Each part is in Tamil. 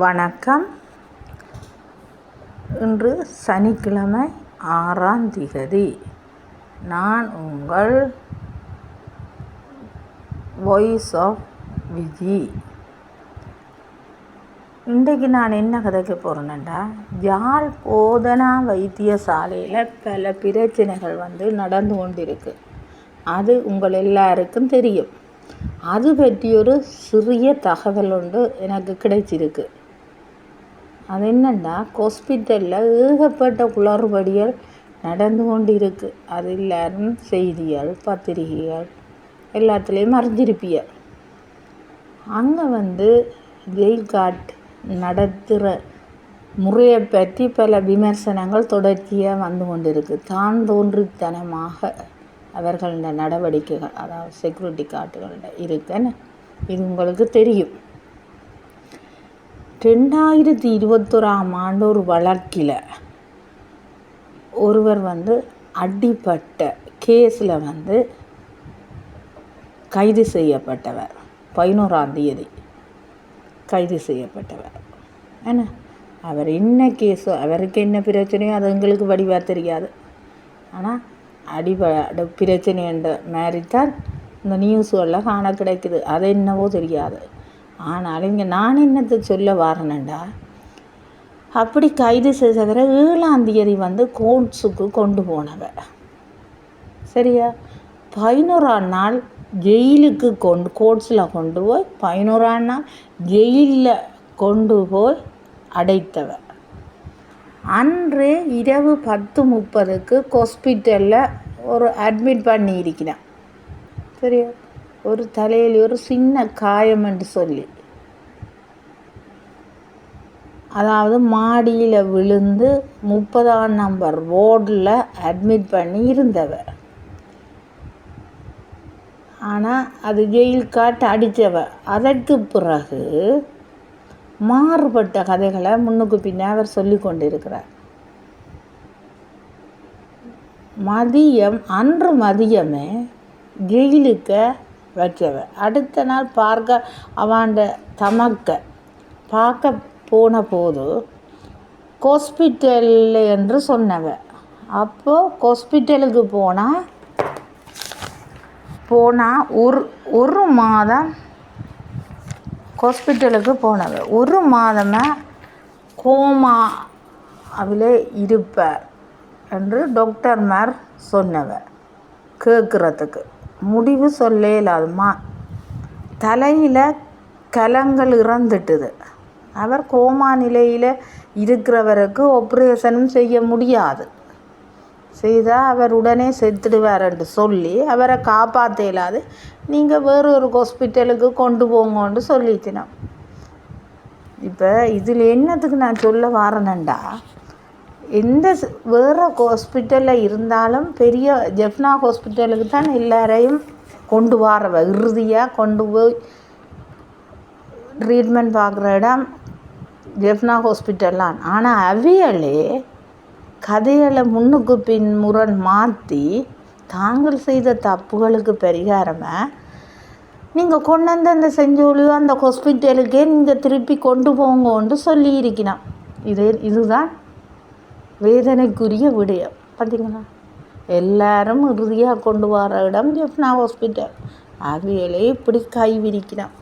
வணக்கம். இன்று சனிக்கிழமை ஆறாம் திகதி. நான் உங்கள் வாய்ஸ் ஆஃப் விஜி இன்றைக்கு நான் என்ன கதைக்கு போகிறேன்னா யாழ் போதனா வைத்தியசாலையில் பல பிரச்சனைகள் வந்து நடந்து கொண்டிருக்கு. அது உங்கள் எல்லாருக்கும் தெரியும். அது பற்றி ஒரு சிறிய தகவல் ஒன்று எனக்கு கிடைச்சிருக்கு. அது என்னென்னா ஹாஸ்பிட்டலில் ஏகப்பட்ட குளறுபடிகள் நடந்து கொண்டிருக்கு. அது எல்லாரும் செய்திகள் பத்திரிகைகள் எல்லாத்துலேயும் அறிஞ்சிருப்பிய. அங்கே வந்து ஜெயில் காட் நடத்துகிற முறையை பற்றி பல விமர்சனங்கள் தொடர்ச்சியாக வந்து கொண்டிருக்கு. தான் தோன்றித்தனமாக அவர்களின் நடவடிக்கைகள் அதாவது செக்யூரிட்டி கார்டுகளில் இருக்குன்னு இது உங்களுக்கு தெரியும். ரெண்டாயிரத்தி இருபத்தொராம் ஆண்டு ஒரு வழக்கில் ஒருவர் வந்து அடிப்பட்ட கேஸில் வந்து கைது செய்யப்பட்டவர். பதினோராம் தேதி கைது செய்யப்பட்டவர். என்ன? அவர் என்ன கேஸோ? அவருக்கு என்ன பிரச்சனையோ அது எங்களுக்கு வடிவாக தெரியாது. ஆனால் அடிப பிரச்சனை என்ற மாதிரி தான் இந்த எல்லாம் காண கிடைக்குது. அது என்னவோ தெரியாது. ஆனால் இங்கே நான் என்னத்தை சொல்ல வரேன்டா அப்படி கைது செய்தவரை ஏழாம் வந்து கோர்ட்ஸுக்கு கொண்டு போனவ. சரியா? பதினோராம் நாள் ஜெயிலுக்கு கொண்டு கோர்ட்ஸில் கொண்டு போய் பதினோராம் நாள் ஜெயிலில் கொண்டு போய் அடைத்தவ. அன்று இரவு பத்து முப்பதுக்கு ஹாஸ்பிட்டலில் ஒரு அட்மிட் பண்ணியிருக்கிறேன். சரியா? ஒரு தலையில் ஒரு சின்ன காயம் என்று சொல்லி. அதாவது மாடியில் விழுந்து முப்பதாம் நம்பர் வார்டில் அட்மிட் பண்ணி இருந்தவ ஆனால் அது ஜெயில் காட்டு அடித்தவ அதற்கு பிறகு மாறுபட்ட கதைகளை முன்னுக்கு பின்னே அவர் சொல்லி கொண்டிருக்கிறார். மதியம் அன்று மதியமே ஜெயிலுக்கு வச்சவ அடுத்த நாள் பார்க்க அவாண்ட தமக்க பார்க்க போன போது ஹாஸ்பிட்டல் என்று சொன்னவ அப்போது ஹாஸ்பிட்டலுக்கு போனால் போனால் ஒரு ஒரு மாதம் ஹாஸ்பிட்டலுக்கு போனவ ஒரு மாதமாக கோமா அவிலே இருப்பார் என்று டாக்டர்மார் சொன்னவ கேட்குறதுக்கு முடிவு சொல்ல இல்லாதம்மா. தலையில் கலங்கள் இறந்துட்டுது. அவர் கோமா நிலையில் இருக்கிறவருக்கு ஆப்ரேஷனும் செய்ய முடியாது. செய்தால் அவர் உடனே செத்துடுவார்ன்ட்டு சொல்லி அவரை காப்பாற்ற இல்லாது நீங்கள் வேறு ஒரு ஹாஸ்பிட்டலுக்கு கொண்டு போங்கன்னு சொல்லித்தினோம் இப்போ இதில் என்னத்துக்கு நான் சொல்ல வரேனண்டா? எந்த வேறு ஹாஸ்பிட்டலில் இருந்தாலும் பெரிய ஜெஃப்னா ஹாஸ்பிட்டலுக்கு தான் எல்லாரையும் கொண்டு வரவ இறுதியாக கொண்டு போய் ட்ரீட்மெண்ட் பார்க்குற இடம் ஜெஃப்னா ஹாஸ்பிட்டல்லாம் ஆனால் அவியலே கதைகளை முன்னுக்கு பின் முரண் மாற்றி தாங்கள் செய்த தப்புகளுக்கு பரிகாரமாக நீங்கள் கொண்டு வந்து அந்த செஞ்சோலியோ அந்த ஹாஸ்பிட்டலுக்கே நீங்கள் திருப்பி கொண்டு போங்கன்னு சொல்லியிருக்கணும் இது இதுதான் வேதனைக்குரிய விடயம். பார்த்தீங்களா எல்லாரும் இறுதியாக கொண்டு வர இடம் ஜெஃப்னா ஹாஸ்பிட்டல். அவையிலே இப்படி கை விரிக்கிறான்.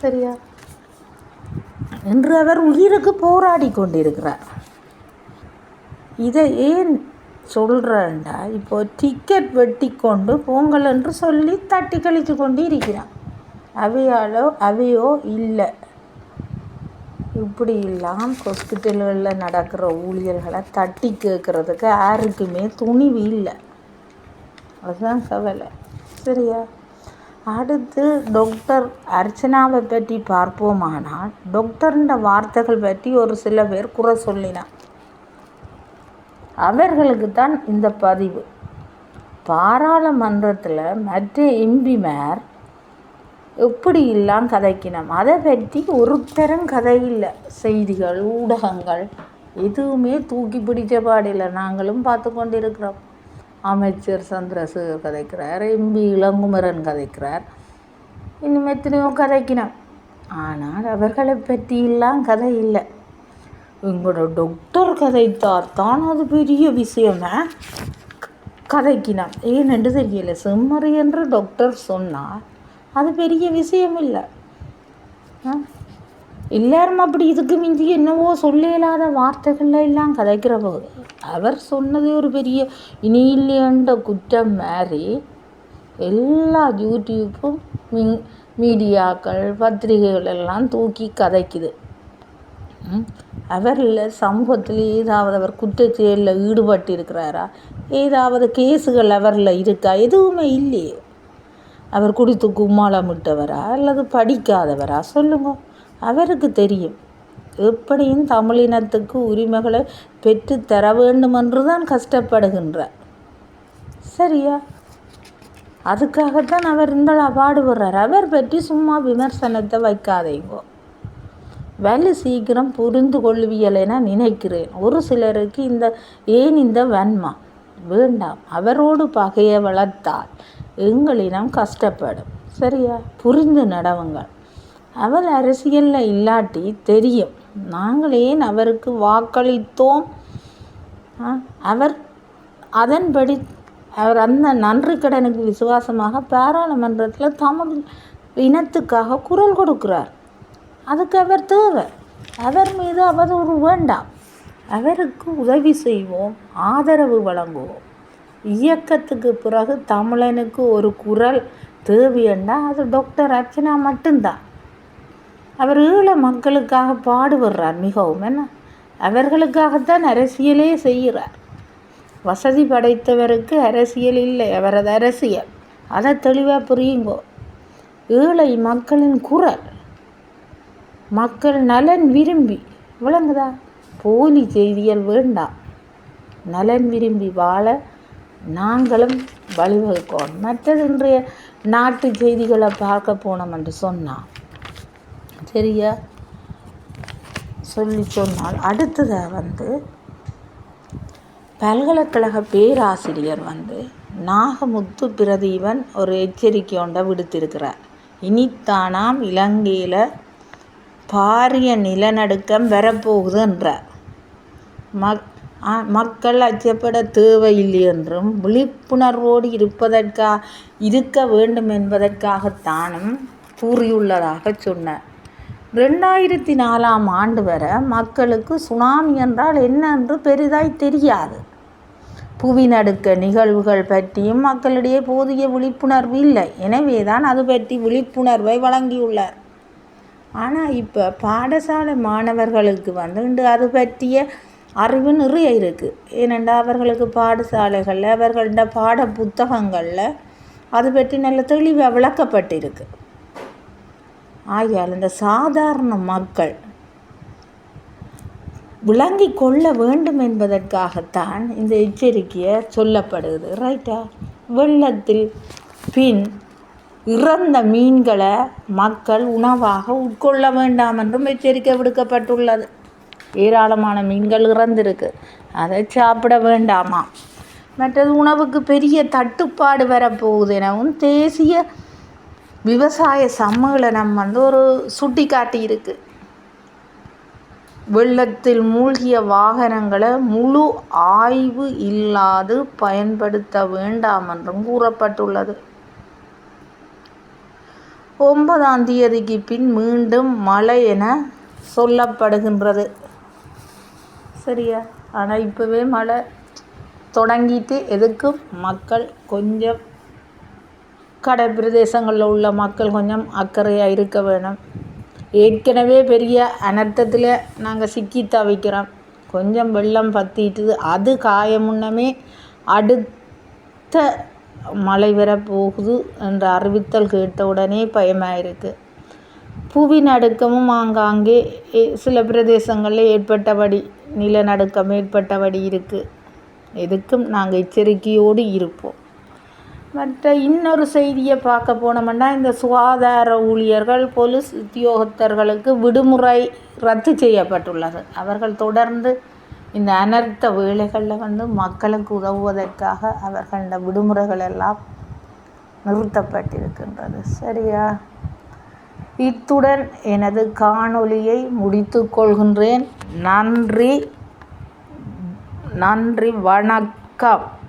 சரியா? என்று அவர் உயிருக்கு போராடி கொண்டிருக்கிறார். இதை ஏன் சொல்கிறேன்டா இப்போ டிக்கெட் வெட்டி கொண்டு போங்கள் என்று சொல்லி தட்டி கழித்து கொண்டு இருக்கிறான் அவையாலோ அவையோ இல்லை. இப்படி ஹாஸ்பிட்டல்களில் நடக்கிற ஊழியர்களை தட்டி கேட்குறதுக்கு யாருக்குமே துணிவு இல்லை. அதுதான் கவலை. சரியா? அடுத்து டாக்டர் அர்ச்சனாவை பற்றி பார்ப்போமானால் டாக்டர்ன்ற வார்த்தைகள் பற்றி ஒரு சில பேர் குறை சொல்லினான் அவர்களுக்கு தான் இந்த பதிவு. பாராளுமன்றத்தில் மற்ற எம்பிமார் எப்படி இல்லாம் கதைக்கினோம் அதை பற்றி ஒருத்தரும் கதை இல்லை. செய்திகள் ஊடகங்கள் எதுவுமே தூக்கி பிடிச்ச பாடில்லை. நாங்களும் பார்த்து கொண்டு இருக்கிறோம் அமைச்சர் சந்திரசேகர் கதைக்கிறார் எம்பி இளங்குமரன் கதைக்கிறார். இன்னும் எத்தனையோ கதைக்கணும். ஆனால் அவர்களை பற்றியெல்லாம் கதை இல்லை. எங்களோட டாக்டர் கதைத்தார் தான் அது பெரிய விஷயமே கதைக்கினான். ஏனென்று தெரியல. செம்மறி என்று டாக்டர் சொன்னால் அது பெரிய விஷயம் இல்லை. எல்லாரும் அப்படி இதுக்கு மிஞ்சி என்னவோ சொல்ல இல்லாத வார்த்தைகள்ல எல்லாம் கதைக்கிற போது அவர் சொன்னது ஒரு பெரிய இனி இல்லையன்ற குற்றம் மாதிரி எல்லா யூடியூப்பும் மீ மீடியாக்கள் பத்திரிகைகள் எல்லாம் தூக்கி கதைக்குது. அவரில் சமூகத்தில் ஏதாவது அவர் குற்றச்செயலில் ஈடுபட்டு இருக்கிறாரா ஏதாவது கேஸுகள் அவரில் இருக்கா? எதுவுமே இல்லையே. அவர் குடித்து கும்மாளமிட்டவரா அல்லது படிக்காதவரா? சொல்லுங்க. அவருக்கு தெரியும். எப்படியும் தமிழினத்துக்கு உரிமைகளை பெற்று தர வேண்டும் என்று தான் கஷ்டப்படுகின்றார். சரியா? அதுக்காகத்தான் அவர் இந்த பாடுபடுறார் அவர் பற்றி சும்மா விமர்சனத்தை வைக்காதீங்கோ. வலு சீக்கிரம் புரிந்து கொள்வியல் நினைக்கிறேன். ஒரு சிலருக்கு இந்த ஏன் இந்த வன்மா வேண்டாம். அவரோடு பகையை வளர்த்தால் எங்களினம் கஷ்டப்படும். சரியா? புரிந்து நடவுங்கள். அவர் அரசியலில் இல்லாட்டி தெரியும். நாங்கள் ஏன் அவருக்கு வாக்களித்தோம்? அவர் அதன்படி அவர் அந்த நன்றி கடனுக்கு விசுவாசமாக பாராளுமன்றத்தில் தமிழ் இனத்துக்காக குரல் கொடுக்கிறார். அதுக்கு அவர் தேவை. அவர் மீது அவதூறு வேண்டாம். அவருக்கு உதவி செய்வோம் ஆதரவு வழங்குவோம். இயக்கத்துக்கு பிறகு தமிழனுக்கு ஒரு குரல் தேவையண்டா அது டாக்டர் அர்ச்சனா மட்டும்தான். அவர் ஈழ மக்களுக்காக பாடுபடுறார் மிகவும் என்ன? அவர்களுக்காகத்தான் அரசியலே செய்கிறார். வசதி படைத்தவருக்கு அரசியல் இல்லை அவரது அரசியல். அதை தெளிவாக புரியுங்கோ. ஏழை மக்களின் குரல். மக்கள் நலன் விரும்பி. விளங்குதா? போலி செய்தியல் வேண்டாம். நலன் விரும்பி வாழ நாங்களும் வழிவகுக்கணும் மற்றது இன்றைய நாட்டு செய்திகளை பார்க்க போனோம் என்று சொன்னான் சரியா? சொல்லி சொன்னால் அடுத்ததாக வந்து பல்கலைக்கழக பேராசிரியர் வந்து நாகமுத்து பிரதீபன் ஒரு எச்சரிக்கை ஒன்றை விடுத்திருக்கிறார். இனித்தானாம் இலங்கையில் பாரிய நிலநடுக்கம் வரப்போகுதுன்றார். மக் மக்கள் அச்சப்பட தேவையில்லை என்றும் விழிப்புணர்வோடு இருப்பதற்கா இருக்க வேண்டும் என்பதற்காகத்தானும் கூறியுள்ளதாக சொன்னார். ரெண்டாயிரத்தி நாலாம் ஆண்டு வரை மக்களுக்கு சுனாமி என்றால் என்ன என்று பெரிதாய் தெரியாது. புவிநடுக்க நிகழ்வுகள் பற்றியும் மக்களிடையே போதிய விழிப்புணர்வு இல்லை. எனவே தான் அது பற்றி விழிப்புணர்வை வழங்கியுள்ளார். ஆனால் இப்போ பாடசாலை மாணவர்களுக்கு வந்து இன்று அது பற்றிய அறிவு நிறைய இருக்குது ஏனென்றால் அவர்களுக்கு பாடசாலைகளில் அவர்களோட பாட புத்தகங்களில் அது பற்றி நல்ல தெளிவாக விளக்கப்பட்டிருக்கு. ஆகையால் இந்த சாதாரண மக்கள் விளங்கி கொள்ள வேண்டும் என்பதற்காகத்தான் இந்த எச்சரிக்கையை சொல்லப்படுது. ரைட்டா வெள்ளத்தில் பின் இறந்த மீன்களை மக்கள் உணவாக உட்கொள்ள வேண்டாம் என்றும் எச்சரிக்கை விடுக்கப்பட்டுள்ளது. ஏராளமான மீன்கள் இறந்துருக்கு. அதை சாப்பிட வேண்டாமா? மற்றது உணவுக்கு பெரிய தட்டுப்பாடு வரப்போகுது எனவும் தேசிய விவசாய சம்மேளனம் வந்து ஒரு சுட்டி காட்டியிருக்கு வெள்ளத்தில் மூழ்கிய வாகனங்களை முழு ஆய்வு இல்லாது பயன்படுத்த வேண்டாம் என்றும் கூறப்பட்டுள்ளது. ஒன்பதாம் தேதிக்கு பின் மீண்டும் மழை என சொல்லப்படுகின்றது. சரியா? ஆனால் இப்போவே மழை தொடங்கிட்டு எதுக்கும் மக்கள் கொஞ்சம் கடை பிரதேசங்களில் உள்ள மக்கள் கொஞ்சம் அக்கறையாக இருக்க வேணும். ஏற்கனவே பெரிய அனர்த்தத்தில் நாங்கள் சிக்கி தவிக்கிறோம் கொஞ்சம் வெள்ளம் பற்றிட்டுது அது காய முன்னமே அடுத்த மழை வரப்போகுது என்ற அறிவித்தல் கேட்ட உடனே பயமாக இருக்குது புவி நடுக்கமும் ஆங்காங்கே சில பிரதேசங்களில் ஏற்பட்டபடி நிலநடுக்கம் ஏற்பட்டபடி இருக்குது எதுக்கும் நாங்கள் எச்சரிக்கையோடு இருப்போம். மற்ற இன்னொரு செய்தியை பார்க்க போனோம்னா இந்த சுகாதார ஊழியர்கள் போலீஸ் உத்தியோகத்தர்களுக்கு விடுமுறை ரத்து செய்யப்பட்டுள்ளது. அவர்கள் தொடர்ந்து இந்த அனர்த்த வேலைகளில் வந்து மக்களுக்கு உதவுவதற்காக அவர்கள விடுமுறைகள் எல்லாம் நிறுத்தப்பட்டிருக்கின்றது. சரியா? இத்துடன் எனது காணொளியை முடித்துக்கொள்கின்றேன் நன்றி. நன்றி. வணக்கம்.